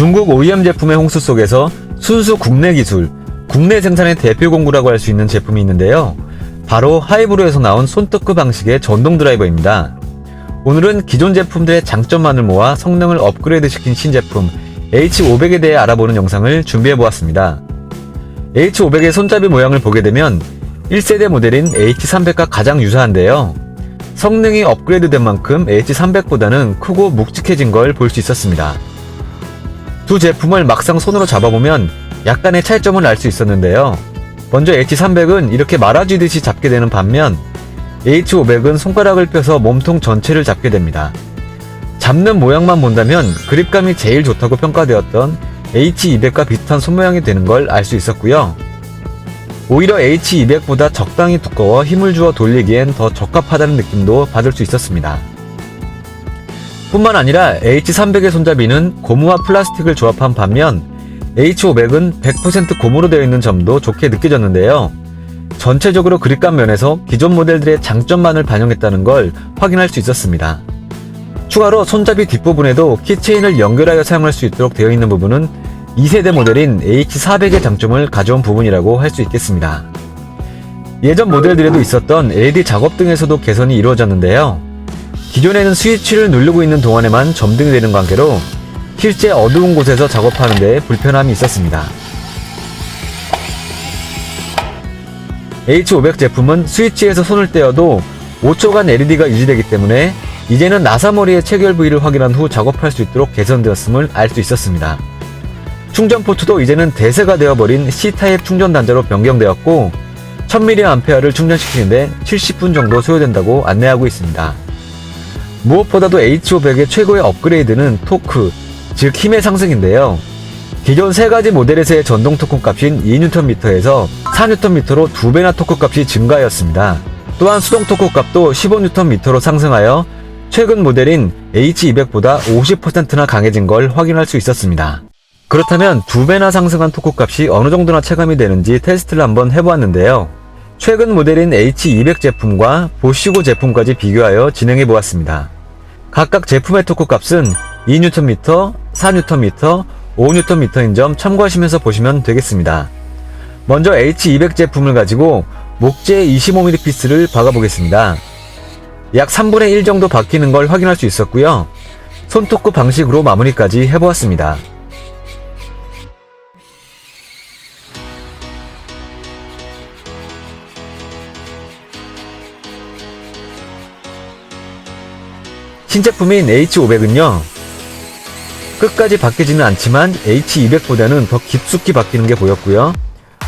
중국 OEM 제품의 홍수 속에서 순수 국내 기술, 국내 생산의 대표 공구라고 할 수 있는 제품이 있는데요. 바로 하이브로에서 나온 손토크 방식의 전동 드라이버입니다. 오늘은 기존 제품들의 장점만을 모아 성능을 업그레이드 시킨 신제품 H500에 대해 알아보는 영상을 준비해 보았습니다. H500의 손잡이 모양을 보게 되면 1세대 모델인 H300과 가장 유사한데요. 성능이 업그레이드된 만큼 H300보다는 크고 묵직해진 걸 볼 수 있었습니다. 두 제품을 막상 손으로 잡아보면 약간의 차이점을 알 수 있었는데요. 먼저 H300은 이렇게 말아쥐듯이 잡게 되는 반면 H500은 손가락을 펴서 몸통 전체를 잡게 됩니다. 잡는 모양만 본다면 그립감이 제일 좋다고 평가되었던 H200과 비슷한 손모양이 되는 걸 알 수 있었고요. 오히려 H200보다 적당히 두꺼워 힘을 주어 돌리기엔 더 적합하다는 느낌도 받을 수 있었습니다. 뿐만 아니라 H300의 손잡이는 고무와 플라스틱을 조합한 반면 H500은 100% 고무로 되어 있는 점도 좋게 느껴졌는데요. 전체적으로 그립감 면에서 기존 모델들의 장점만을 반영했다는 걸 확인할 수 있었습니다. 추가로 손잡이 뒷부분에도 키체인을 연결하여 사용할 수 있도록 되어 있는 부분은 2세대 모델인 H400의 장점을 가져온 부분이라고 할 수 있겠습니다. 예전 모델들에도 있었던 LED 작업 등에서도 개선이 이루어졌는데요. 기존에는 스위치를 누르고 있는 동안에만 점등이 되는 관계로 실제 어두운 곳에서 작업하는데 불편함이 있었습니다. H500 제품은 스위치에서 손을 떼어도 5초간 LED가 유지되기 때문에 이제는 나사머리의 체결 부위를 확인한 후 작업할 수 있도록 개선되었음을 알 수 있었습니다. 충전 포트도 이제는 대세가 되어버린 C타입 충전 단자로 변경되었고 1000mAh를 충전시키는데 70분 정도 소요된다고 안내하고 있습니다. 무엇보다도 H500의 최고의 업그레이드는 토크, 즉 힘의 상승인데요. 기존 세 가지 모델에서의 전동 토크 값인 2Nm에서 4Nm로 2배나 토크 값이 증가하였습니다. 또한 수동 토크 값도 15Nm로 상승하여 최근 모델인 H200보다 50%나 강해진 걸 확인할 수 있었습니다. 그렇다면 두 배나 상승한 토크 값이 어느 정도나 체감이 되는지 테스트를 한번 해보았는데요. 최근 모델인 H200 제품과 보시고 제품까지 비교하여 진행해 보았습니다. 각각 제품의 토크 값은 2Nm, 4Nm, 5Nm인 점 참고하시면서 보시면 되겠습니다. 먼저 H200 제품을 가지고 목재 25mm 피스를 박아보겠습니다. 약 3분의 1 정도 박히는 걸 확인할 수 있었고요. 손토크 방식으로 마무리까지 해보았습니다. 신제품인 H500은요, 끝까지 바뀌지는 않지만 H200보다는 더 깊숙이 바뀌는 게 보였고요.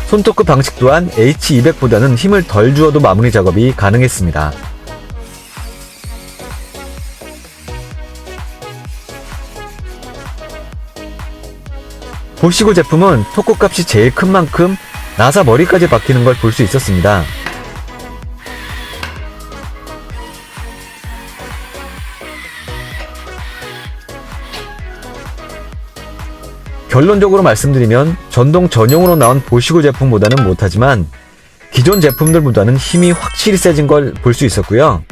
손토크 방식 또한 H200보다는 힘을 덜 주어도 마무리 작업이 가능했습니다. 보시고 제품은 토크 값이 제일 큰 만큼 나사 머리까지 바뀌는 걸 볼 수 있었습니다. 결론적으로 말씀드리면 전동 전용으로 나온 보시고 제품보다는 못하지만 기존 제품들보다는 힘이 확실히 세진 걸 볼 수 있었고요.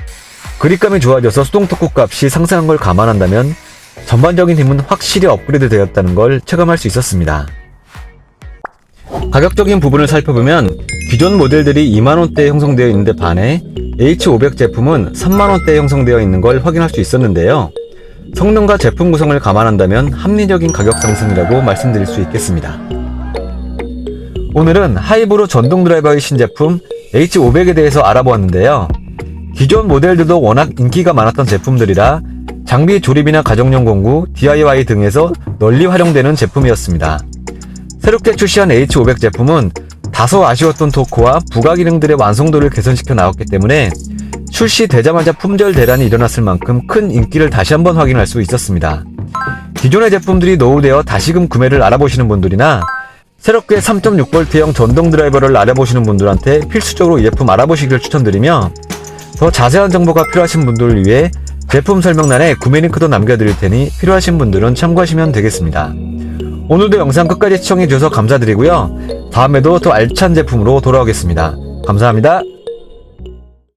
그립감이 좋아져서 수동 토크 값이 상승한 걸 감안한다면 전반적인 힘은 확실히 업그레이드 되었다는 걸 체감할 수 있었습니다. 가격적인 부분을 살펴보면 기존 모델들이 2만원대에 형성되어 있는데 반해 H500 제품은 3만원대에 형성되어 있는 걸 확인할 수 있었는데요. 성능과 제품 구성을 감안한다면 합리적인 가격 상승이라고 말씀드릴 수 있겠습니다. 오늘은 하이브로 전동 드라이버의 신제품 H500에 대해서 알아보았는데요. 기존 모델들도 워낙 인기가 많았던 제품들이라 장비 조립이나 가정용 공구, DIY 등에서 널리 활용되는 제품이었습니다. 새롭게 출시한 H500 제품은 다소 아쉬웠던 토크와 부가 기능들의 완성도를 개선시켜 나왔기 때문에 출시되자마자 품절 대란이 일어났을 만큼 큰 인기를 다시 한번 확인할 수 있었습니다. 기존의 제품들이 노후되어 다시금 구매를 알아보시는 분들이나 새롭게 3.6V형 전동 드라이버를 알아보시는 분들한테 필수적으로 이 제품 알아보시기를 추천드리며 더 자세한 정보가 필요하신 분들을 위해 제품 설명란에 구매 링크도 남겨드릴 테니 필요하신 분들은 참고하시면 되겠습니다. 오늘도 영상 끝까지 시청해주셔서 감사드리고요. 다음에도 더 알찬 제품으로 돌아오겠습니다. 감사합니다.